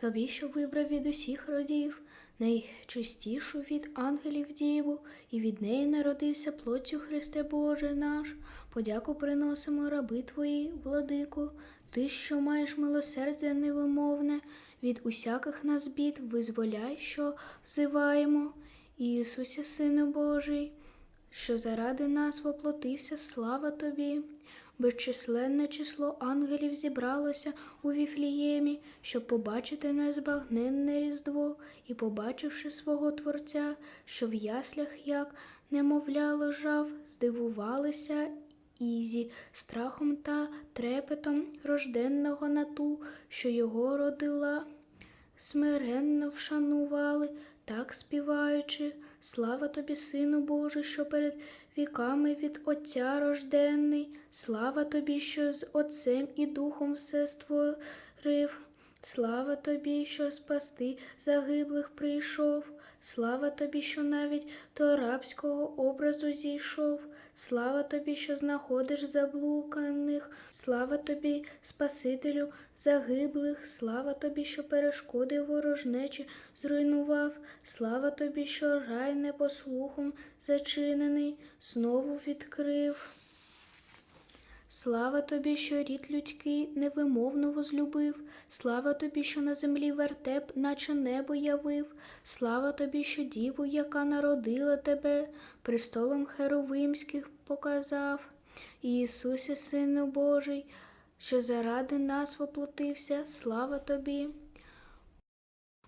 тобі, що вибрав від усіх родів, найчистішу від ангелів діву, і від неї народився плоттю Христе Боже наш. Подяку приносимо раби Твої, владику, ти, що маєш милосердя невимовне, від усяких нас бід визволяй, що взиваємо. Ісусе, Сину Божий, що заради нас воплотився, слава тобі. Безчисленне число ангелів зібралося у Віфліємі, щоб побачити незбагненне різдво, і, побачивши свого Творця, що в яслях, як немовля лежав, здивувалися і зі страхом та трепетом рожденного на ту, що його родила. Смиренно вшанували, так співаючи, слава тобі, Сину Божий, що перед віками від Отця рожденний, слава тобі, що з Отцем і Духом все створив. Слава тобі, що спасти загиблих прийшов. Слава тобі, що навіть до рабського образу зійшов. Слава тобі, що знаходиш заблуканих. Слава тобі, Спасителю загиблих. Слава тобі, що перешкоди ворожнечі зруйнував. Слава тобі, що рай непослухом зачинений, знову відкрив. Слава тобі, що рід людський невимовно возлюбив, слава тобі, що на землі вертеп, наче небо явив, слава тобі, що діву, яка народила тебе, престолом херовимських показав. Ісусе, Сину Божий, що заради нас воплотився, слава тобі.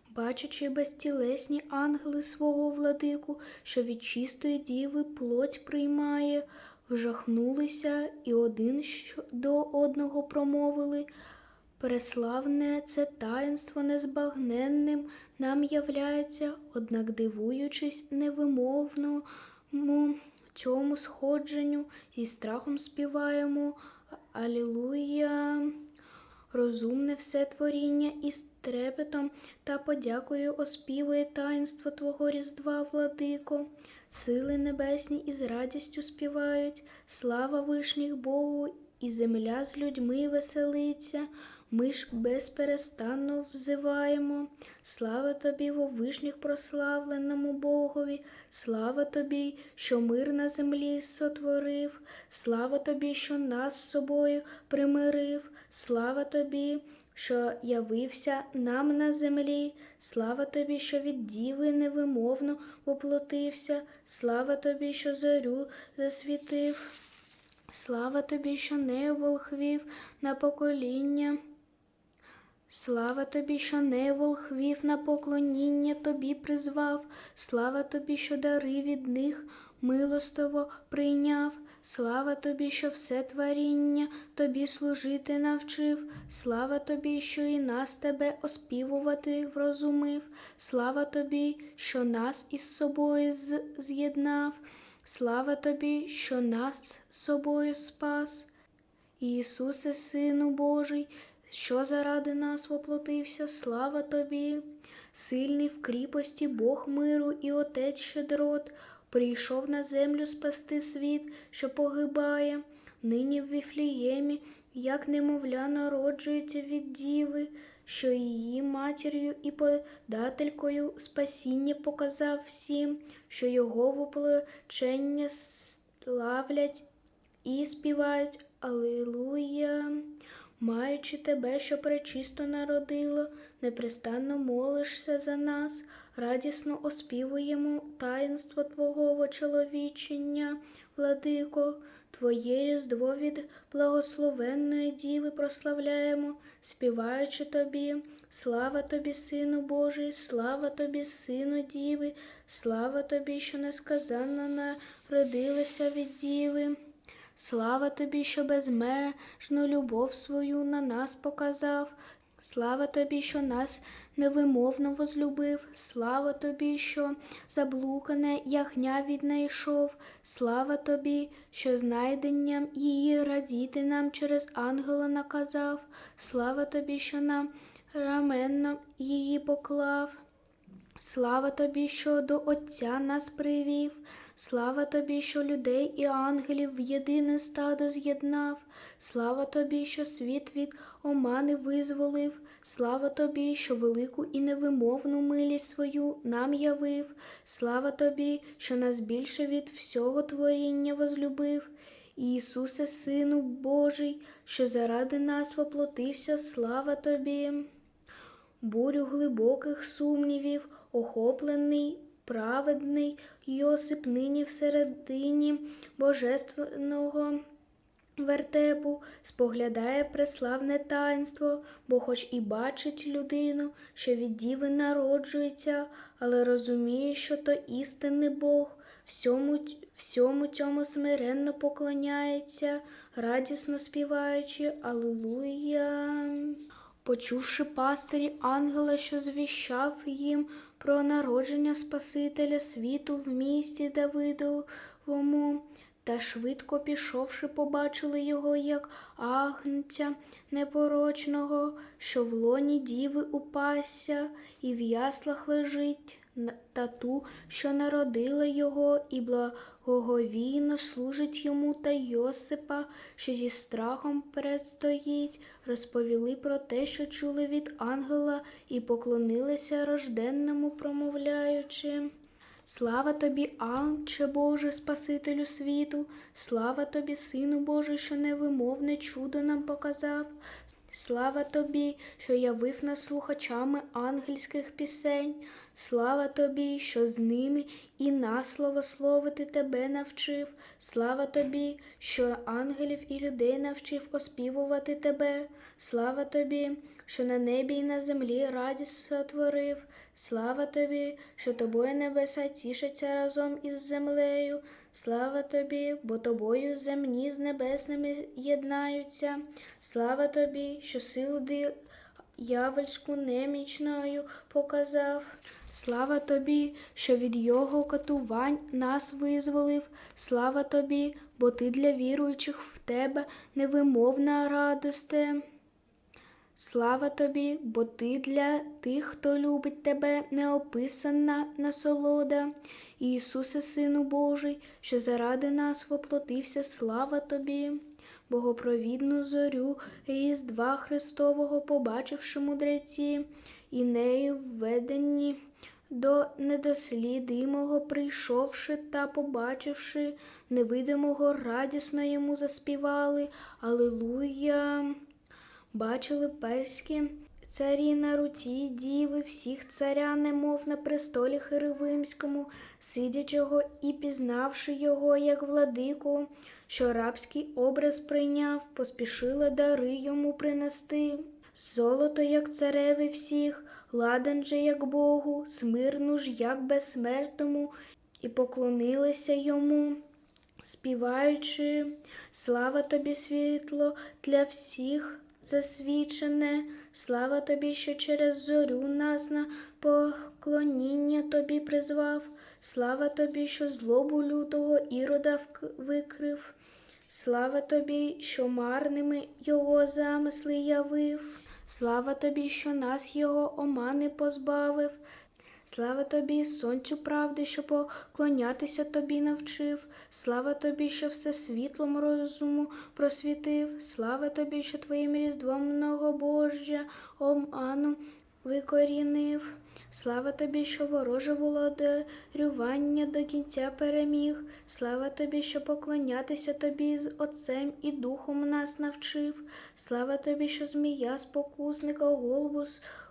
Бачачи безтілесні ангели свого владику, що від чистої діви плоть приймає, вжахнулися і один до одного промовили. Преславне це таїнство незбагненним нам являється, однак дивуючись невимовному цьому сходженню, зі страхом співаємо Алілуя. Розумне все творіння і з трепетом та подякою оспівує таїнство Твого Різдва, владико. Сили небесні із радістю співають, слава вишніх Богу, і земля з людьми веселиться. Ми ж безперестанно взиваємо. Слава тобі, во вишніх прославленому Богові, слава тобі, що мир на землі сотворив, слава тобі, що нас з собою примирив, слава тобі, що явився нам на землі, слава тобі, що від діви невимовно воплотився, слава тобі, що зорю засвітив. Слава тобі, що не волхвів на покоління. Слава тобі, що не волхвів на поклоніння тобі призвав, слава тобі, що дари від них милостово прийняв, слава тобі, що все творіння тобі служити навчив, слава тобі, що і нас тебе оспівувати врозумив, слава тобі, що нас із собою з'єднав, слава тобі, що нас з собою спас. Ісусе, Сину Божий, що заради нас воплотився, слава тобі, сильний в кріпості Бог миру і Отець щедрот, прийшов на землю спасти світ, що погибає, нині в Віфліємі, як немовля народжується від діви, що її матір'ю і подателькою спасіння показав всім, що його воплочення славлять і співають. Алілуя. Маючи тебе, що пречисто народило, непрестанно молишся за нас, радісно оспівуємо таїнство Твого вочеловічення, владико, Твоє різдво від благословенної діви прославляємо, співаючи тобі, слава тобі, Сину Божий, слава тобі, Сину Діви, слава тобі, що несказанно народилася від діви. Слава тобі, що безмежну любов свою на нас показав. Слава тобі, що нас невимовно возлюбив. Слава тобі, що заблукане ягня віднайшов. Слава тобі, що знайденням її радіти нам через ангела наказав. Слава тобі, що нам раменно її поклав. Слава тобі, що до Отця нас привів. Слава тобі, що людей і ангелів в єдине стадо з'єднав. Слава тобі, що світ від омани визволив. Слава тобі, що велику і невимовну милість свою нам явив. Слава тобі, що нас більше від всього творіння возлюбив. Ісусе, Сину Божий, що заради нас воплотився, слава тобі. Бурю глибоких сумнівів, охоплений, праведний Йосип нині всередині божественного вертепу споглядає преславне таїнство, бо хоч і бачить людину, що від діви народжується, але розуміє, що то істинний Бог, всьому, всьому цьому смиренно поклоняється, радісно співаючи Аллилуйя. Почувши пастирі ангела, що звіщав їм про народження Спасителя світу в місті Давидовому, та швидко пішовши, побачили його, як агнця непорочного, що в лоні діви упася і в яслах лежить, та ту, що народила його, і благоговійно служить йому та Йосипа, що зі страхом предстоїть, розповіли про те, що чули від ангела, і поклонилися рожденному, промовляючи. Слава тобі, Анче Боже, Спасителю світу, слава тобі, Сину Божий, що невимовне чудо нам показав. Слава тобі, що явив нас слухачами ангельських пісень. Слава тобі, що з ними і нас славословити тебе навчив. Слава тобі, що ангелів і людей навчив оспівувати тебе. Слава тобі, що на небі і на землі радість сотворив. Слава тобі, що тобою небеса тішаться разом із землею. Слава тобі, бо тобою земні з небесними єднаються. Слава тобі, що силу диявольську немічною показав. Слава тобі, що від його катувань нас визволив. Слава тобі, бо ти для віруючих в тебе невимовна радосте. Слава тобі, бо ти для тих, хто любить тебе, неописана насолода. Ісусе, Сину Божий, що заради нас воплотився, слава тобі. Богопровідну зорю Різдва Христового, побачивши мудреці, і нею введені до недослідимого, прийшовши та побачивши невидимого, радісно йому заспівали Алилуя. Бачили перські царі на руці діви всіх царя, немов на престолі Херивимському, сидячого і пізнавши його, як владику, що рабський образ прийняв, поспішила дари йому принести. Золото, як цареві всіх, ладан же, як Богу, смирну ж, як безсмертному, і поклонилися йому співаючи, слава тобі, світло для всіх засвічене, слава тобі, що через зорю нас на поклоніння тобі призвав, слава тобі, що злобу лютого ірода викрив, слава тобі, що марними його замисли явив, слава тобі, що нас його омани позбавив. Слава тобі, сонцю правди, що поклонятися тобі навчив. Слава тобі, що все світлом розуму просвітив. Слава тобі, що твоїм різдвом многобожжя оману викорінив. Слава тобі, що вороже володарювання до кінця переміг. Слава тобі, що поклонятися тобі з Отцем і Духом нас навчив. Слава тобі, що змія спокусника голову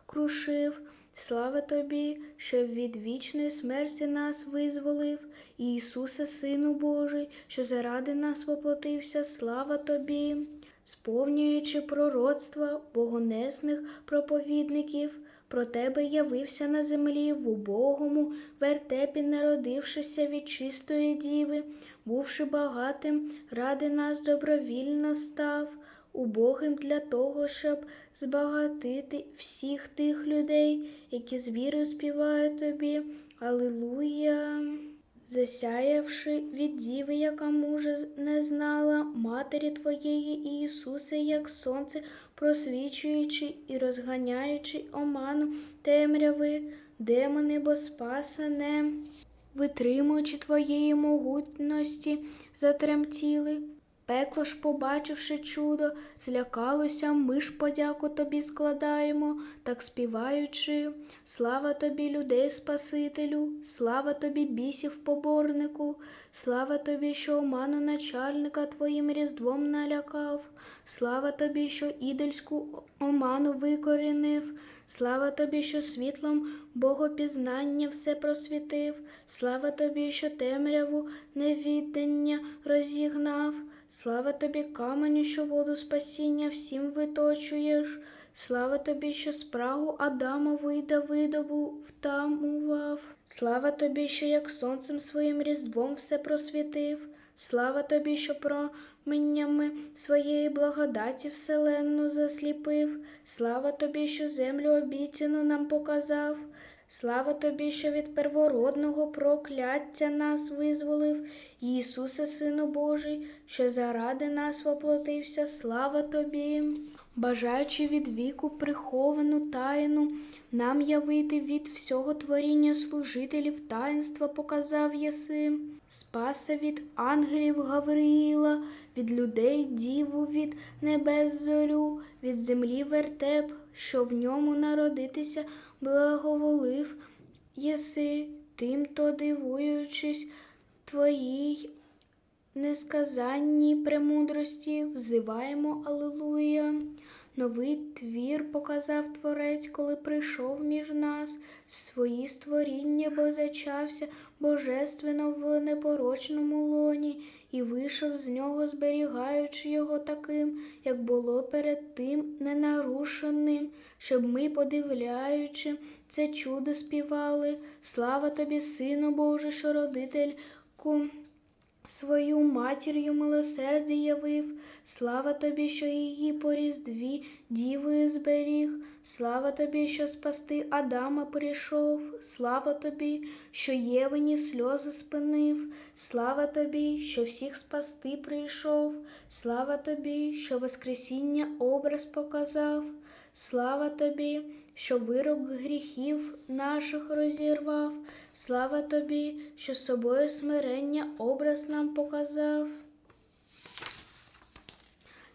крушив. Слава тобі, що від вічної смерті нас визволив, Ісусе, Сину Божий, що заради нас воплотився, слава тобі, сповнюючи пророцтва богонесних проповідників, про тебе явився на землі в убогому вертепі, народившися від чистої діви, бувши багатим, ради нас добровільно став убогим для того, щоб збагатити всіх тих людей, які з вірою співають тобі. Алилуя. Засяявши від діви, яка мужа не знала, матері твоєї Ісусе, як сонце, просвічуючи і розганяючи оману темряви, демони, бо спасане, витримуючи твоєї могутності, затремтіли. Пекло ж, побачивши чудо, злякалося, ми ж подяку тобі складаємо, так співаючи. Слава тобі, людей Спасителю, слава тобі, бісів поборнику, слава тобі, що оману начальника твоїм різдвом налякав, слава тобі, що ідольську оману викорінив, слава тобі, що світлом богопізнання все просвітив, слава тобі, що темряву невіддання розігнав. Слава тобі, каменю, що воду спасіння всім виточуєш. Слава тобі, що спрагу Адамову і Давидову втамував. Слава тобі, що як сонцем своїм різдвом все просвітив. Слава тобі, що променями своєї благодаті вселенну засліпив. Слава тобі, що землю обіцяну нам показав. Слава тобі, що від первородного прокляття нас визволив, Ісусе, Сину Божий, що заради нас воплотився, слава тобі, бажаючи від віку приховану тайну, нам явити від всього творіння служителів таїнства показав єси, спаса від ангелів Гавриїла, від людей діву, від небес зорю, від землі вертеп, що в ньому народитися благоволив єси, тим то дивуючись твоїй несказанній премудрості, взиваємо Алилуя. Новий твір показав Творець, коли прийшов між нас, свої створіння, бо зачався божественно в непорочному лоні, і вийшов з нього, зберігаючи його таким, як було перед тим ненарушеним, щоб ми, подивляючи, це чудо співали. Слава тобі, Сину Божий, що родительку свою матір'ю милосердя явив, слава тобі, що її по різдві дівою зберіг, слава тобі, що спасти Адама прийшов, слава тобі, що Євині сльози спинив, слава тобі, що всіх спасти прийшов, слава тобі, що Воскресіння образ показав, слава тобі, що вирок гріхів наших розірвав. Слава тобі, що собою смирення образ нам показав.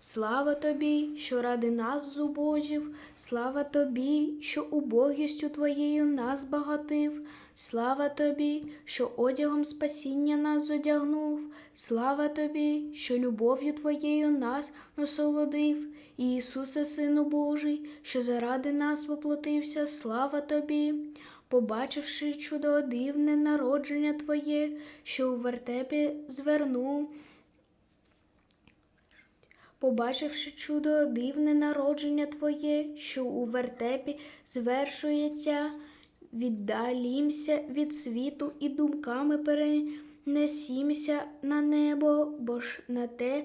Слава тобі, що ради нас зубожив, слава тобі, що убогістю твоєю нас багатив, слава тобі, що одягом спасіння нас зодягнув, слава тобі, що любов'ю твоєю нас насолодив, І Ісусе, Сину Божий, що заради нас воплотився, слава тобі. Побачивши чудо дивне народження Твоє, що у вертепі звернув. Побачивши чудо дивне народження Твоє, що у вертепі звершується, віддалімся від світу і думками перенесімся на небо, бо ж на те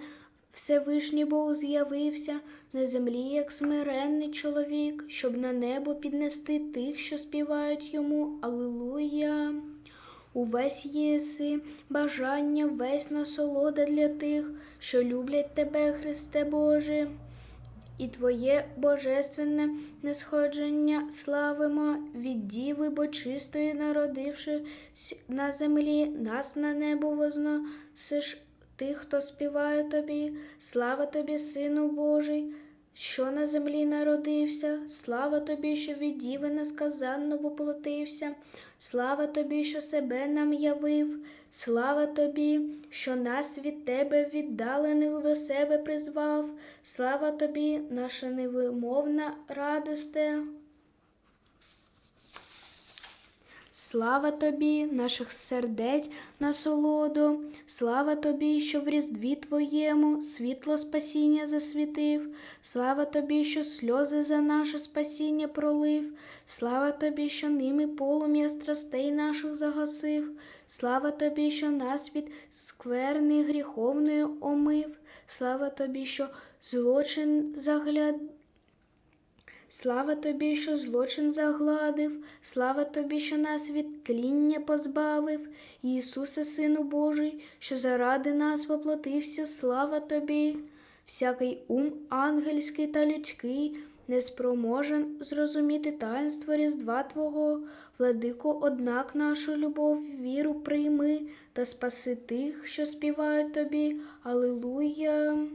Всевишній Бог з'явився на землі, як смиренний чоловік, щоб на небо піднести тих, що співають йому Аллилуйя. Увесь єси, бажання, весь насолода для тих, що люблять тебе, Христе Боже, і Твоє божественне несходження славимо від діви, бо чистої, народившись на землі, нас на небо возносиш. Тих, хто співає тобі, слава тобі, Сину Божий, що на землі народився, слава тобі, що від діви несказанно поплотився, слава тобі, що себе нам явив, слава тобі, що нас від тебе віддалених до себе призвав, слава тобі, наша невимовна радосте. Слава тобі, наших сердець насолоду, слава тобі, що в різдві Твоєму світло спасіння засвітив, слава тобі, що сльози за наше спасіння пролив, слава тобі, що ними полум'я страстей наших загасив, слава тобі, що нас від скверни гріховної омив, слава тобі, що злочин загляд. Слава тобі, що злочин загладив, слава тобі, що нас від тління позбавив, Ісусе, Сину Божий, що заради нас воплотився, слава тобі, всякий ум ангельський та людський не спроможен зрозуміти таїнство Різдва Твого. Владико, однак нашу любов, віру прийми та спаси тих, що співають тобі. Алілуя.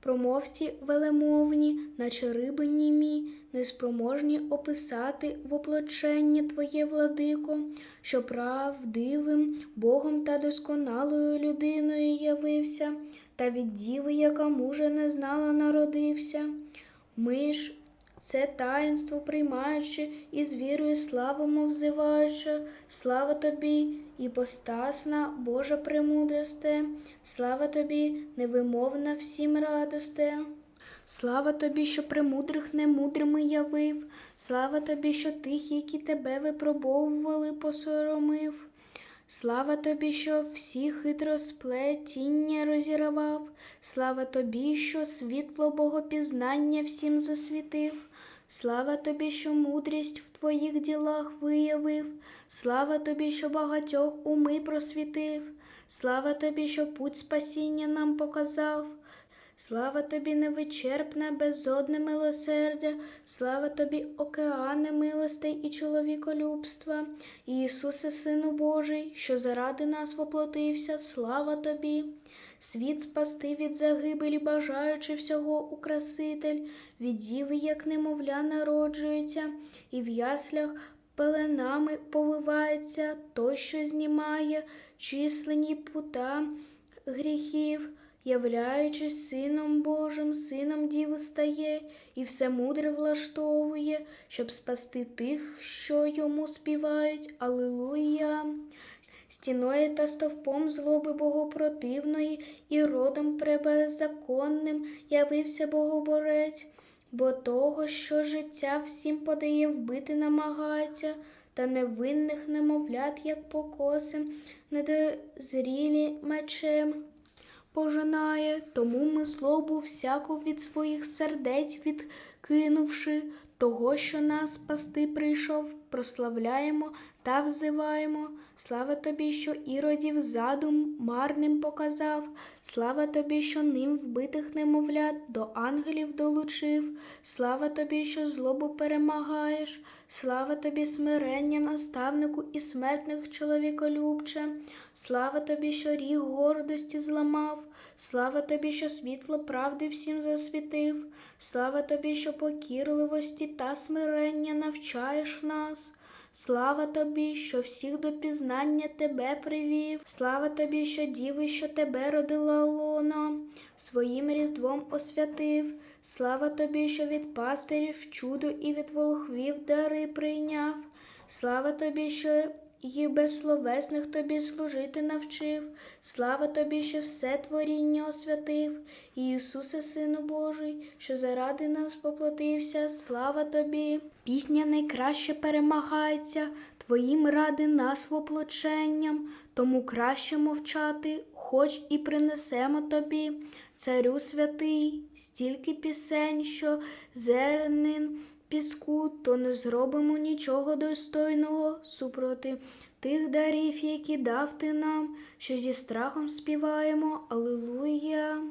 Промовці велемовні, наче риби німі, неспроможні описати воплочення Твоє, владико, що правдивим Богом та досконалою людиною явився, та від діви, яка мужа не знала, народився. Ми ж це таїнство приймаючи і з вірою славимо взиваючи, слава тобі, іпостасна Божа премудросте, слава тобі, невимовна всім радосте. Слава тобі, що премудрих немудрими явив, слава тобі, що тих, які тебе випробовували, посоромив. Слава тобі, що всі хитросплетіння розірвав, слава тобі, що світло богопізнання всім засвітив, слава тобі, що мудрість в твоїх ділах виявив, слава тобі, що багатьох уми просвітив, слава тобі, що путь спасіння нам показав. Слава тобі, невичерпне, безодне милосердя, слава тобі, океане милостей і чоловіколюбства, Ісусе, Сину Божий, що заради нас воплотився, слава тобі. Світ спасти від загибелі, бажаючи всього украситель, від діви, як немовля, народжується, і в яслях пеленами повивається той, що знімає численні пута гріхів являючись Сином Божим, Сином Діви стає, і все мудре влаштовує, щоб спасти тих, що йому співають. Алилуя. Стіною та стовпом злоби богопротивної і родом пребеззаконним явився Богоборець, бо того, що життя всім подає, вбити намагається, та невинних немовлят, як покоси, недозрілі мечем пожинає, тому ми злобу всяку від своїх сердець відкинувши, того, що нас спасти прийшов, прославляємо та взиваємо. Слава тобі, що іродів задум марним показав, слава тобі, що ним вбитих немовлят до ангелів долучив, слава тобі, що злобу перемагаєш, слава тобі, смирення, наставнику і смертних чоловіколюбче, слава тобі, що ріг гордості зламав, слава тобі, що світло правди всім засвітив, слава тобі, що покірливості та смирення навчаєш нас. Слава тобі, що всіх до пізнання тебе привів. Слава тобі, що діви, що тебе родила лона, своїм різдвом освятив. Слава тобі, що від пастирів чудо і від волхвів дари прийняв. Слава тобі, що і безсловесних тобі служити навчив. Слава тобі, що все творіння освятив. І Ісусе, Сину Божий, що заради нас поплатився, слава тобі. Пісня найкраще перемагається, Твоїм ради нас воплоченням, тому краще мовчати, хоч і принесемо тобі, царю святий, стільки пісень, що зернин піску, то не зробимо нічого достойного супроти тих дарів, які дав ти нам, що зі страхом співаємо Алилуя.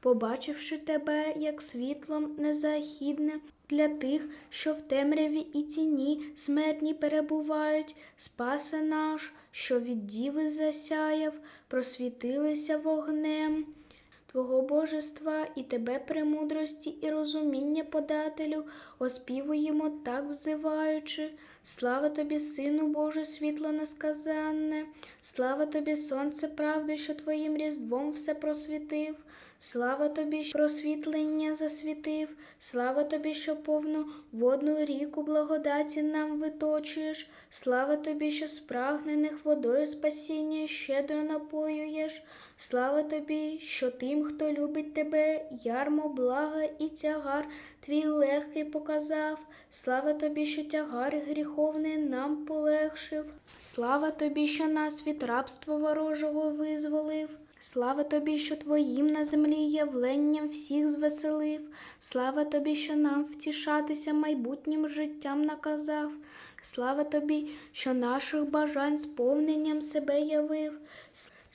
Побачивши тебе, як світлом незахідне для тих, що в темряві і тіні смертні перебувають, спасе наш, що від діви засяяв, просвітилися вогнем. Твого божества і тебе премудрості і розуміння подателю, оспівуємо так взиваючи. Слава тобі, Сину Боже, світло несказанне, слава тобі, Сонце правди, що твоїм різдвом все просвітив. Слава тобі, що просвітлення засвітив, слава тобі, що повну водну ріку благодаті нам виточуєш, слава тобі, що спрагнених водою спасіння щедро напоюєш, слава тобі, що тим, хто любить тебе, ярмо, блага і тягар твій легкий показав. Слава тобі, що тягар гріховний нам полегшив. Слава тобі, що нас від рабства ворожого визволив. Слава тобі, що твоїм на землі явленням всіх звеселив. Слава тобі, що нам втішатися майбутнім життям наказав. Слава тобі, що наших бажань сповненням себе явив.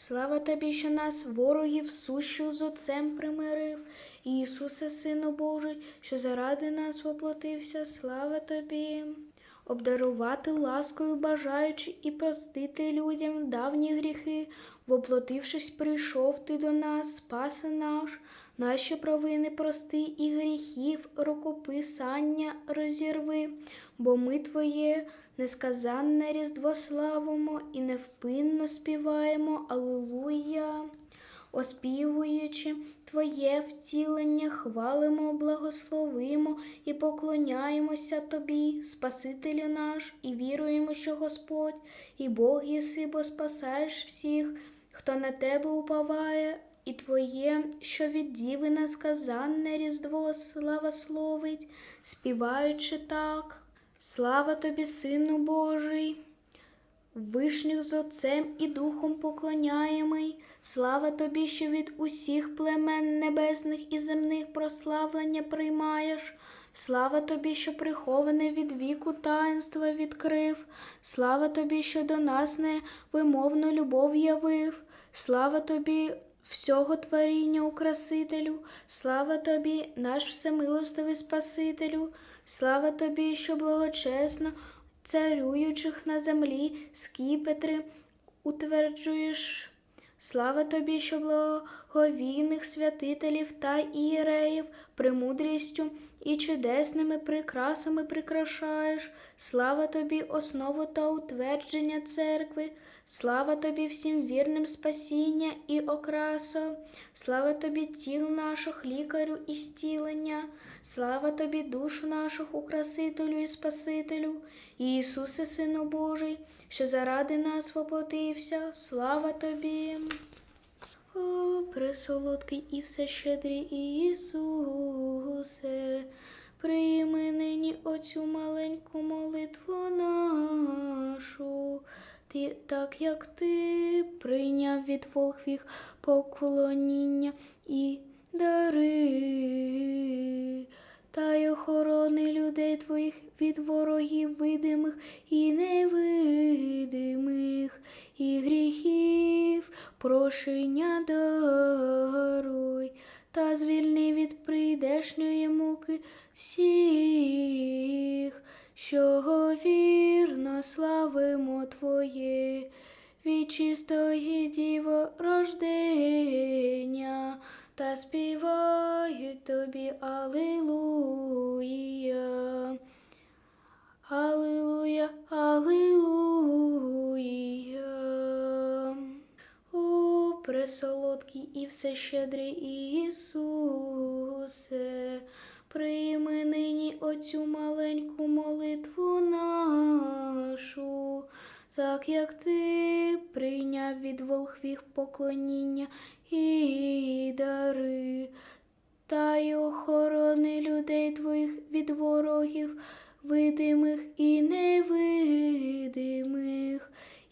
Слава тобі, що нас ворогів сущих з отцем примирив, Ісусе, Сину Божий, що заради нас воплотився, слава тобі. Обдарувати ласкою бажаючи і простити людям давні гріхи, воплотившись, прийшов ти до нас, спаси наш, наші провини прости і гріхів рукописання розірви, бо ми Твоє несказанне різдво славимо і невпинно співаємо Алилуя. Оспівуючи Твоє втілення, хвалимо, благословимо і поклоняємося Тобі, Спасителю наш, і віруємо, що Господь і Бог єси, бо спасаєш всіх, хто на тебе уповає, і Твоє, що від діви насказанне різдво слава словить, співаючи так. Слава тобі, Сину Божий! Вишніх з Отцем і Духом поклоняємий, слава тобі, що від усіх племен небесних і земних прославлення приймаєш. Слава тобі, що приховане від віку таїнства відкрив, слава тобі, що до нас невимовну любов явив, слава тобі, всього творіння Украсителю, слава тобі, наш всемилостивий Спасителю, слава тобі, що благочесно царюючих на землі скіпетри утверджуєш. Слава тобі, що благовійних святителів та ієреїв премудрістю і чудесними прикрасами прикрашаєш. Слава тобі, основу та утвердження церкви. Слава тобі всім вірним спасіння і окрасо, слава тобі тіл наших, лікарю і стілення, слава тобі душ наших, украсителю і Спасителю, Ісусе, Сину Божий, що заради нас воплотився, слава тобі. О, пресолодкий і всещедрий Ісусе, прийми нині оцю маленьку молитву Ти, так як ти прийняв від волхвів поклоніння і дари, та й охорони людей твоїх від ворогів видимих і невидимих, і гріхів прошення даруй, та звільни від прийдешньої муки всіх, що вірно славимо Твоє, від чистої діво рождення, та співають тобі Алилуя. Алилуя, Алилуя. О, пресолодкий і всещедрий Ісусе, прийми нині оцю маленьку молитву нашу, так як ти прийняв від волхвів поклоніння і дари, та й охорони людей твоїх від ворогів, видимих і невидимих,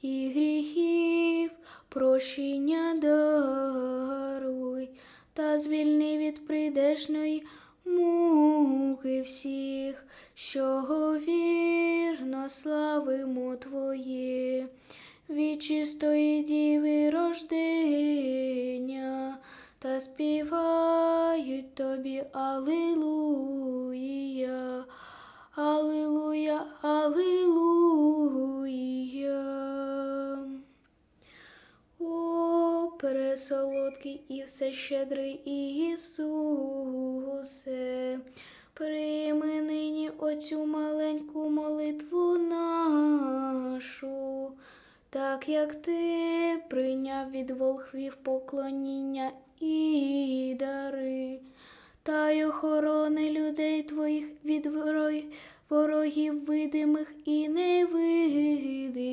і гріхів прощення даруй, та звільни від прийдешної муки всіх, що вірно славимо Твоє, від чистої діви рождення, та співають тобі Алилуя, Алилуя, Алилуя. О, пересолодкий і всещедрий Ісусе, прийми нині оцю маленьку молитву нашу, так як ти прийняв від волхвів поклоніння і дари, та й охорони людей твоїх від ворогів видимих і невидимих,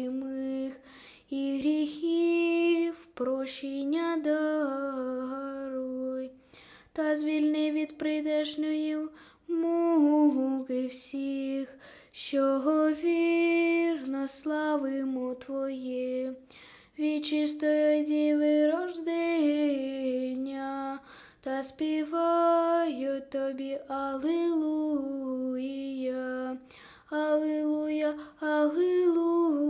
і гріхів прощення даруй, та звільни від прийдешньої муки всіх, що вірно славимо Твоє, від чистої діви рождення, та співають тобі Алилуя, Алилуя, Алилуя.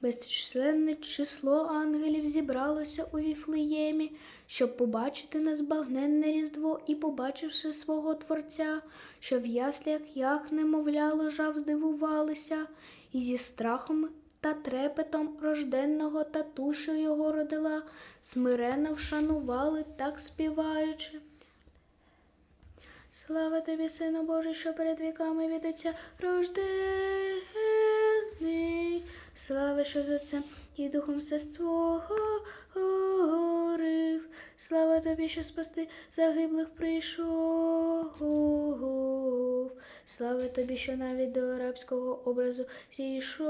Безчисленне число ангелів зібралося у Віфлеємі, щоб побачити незбагненне різдво і, побачивши свого Творця, що в яслях як немовля лежав, здивувалися, і зі страхом та трепетом рожденного та ту, що його родила, смиренно вшанували, так співаючи. Слава тобі, Сину Божий, що перед віками від Отця рождений. З Отцем і Духом все створив. Слава тобі, що спасти загиблих прийшов. Слава тобі, що навіть до арабського образу зійшов.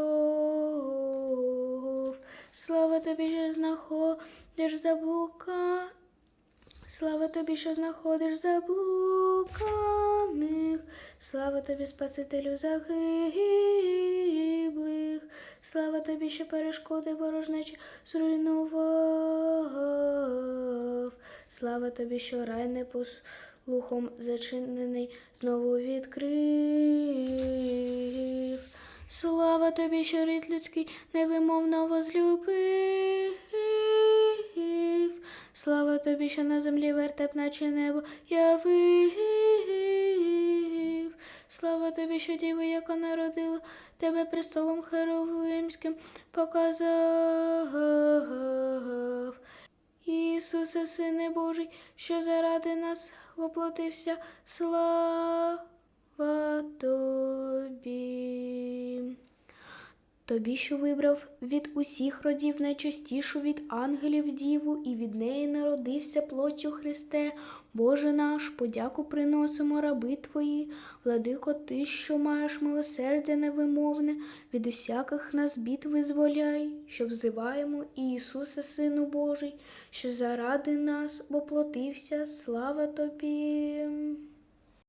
Слава тобі, що знаходиш заблука. Слава тобі, що знаходиш заблуканих, слава тобі, Спасителю загиблих, слава тобі, що перешкоди ворожнечі зруйнував, слава тобі, що рай не послухом зачинений, знову відкрив. Слава тобі, що рід людський невимовно возлюбив. Слава тобі, що на землі вертеп, наче небо явив. Слава тобі, що діва, яка народила тебе престолом херовимським показав. Ісусе, Сине Божий, що заради нас воплотився, слава тобі. Тобі, що вибрав від усіх родів найчастішу від ангелів діву, і від неї народився плоттю Христе, Боже наш, подяку приносимо раби Твої, владико, Ти, що маєш милосердя невимовне, від усяких нас бід визволяй, що взиваємо Ісусе, Сину Божий, що заради нас воплотився, слава Тобі.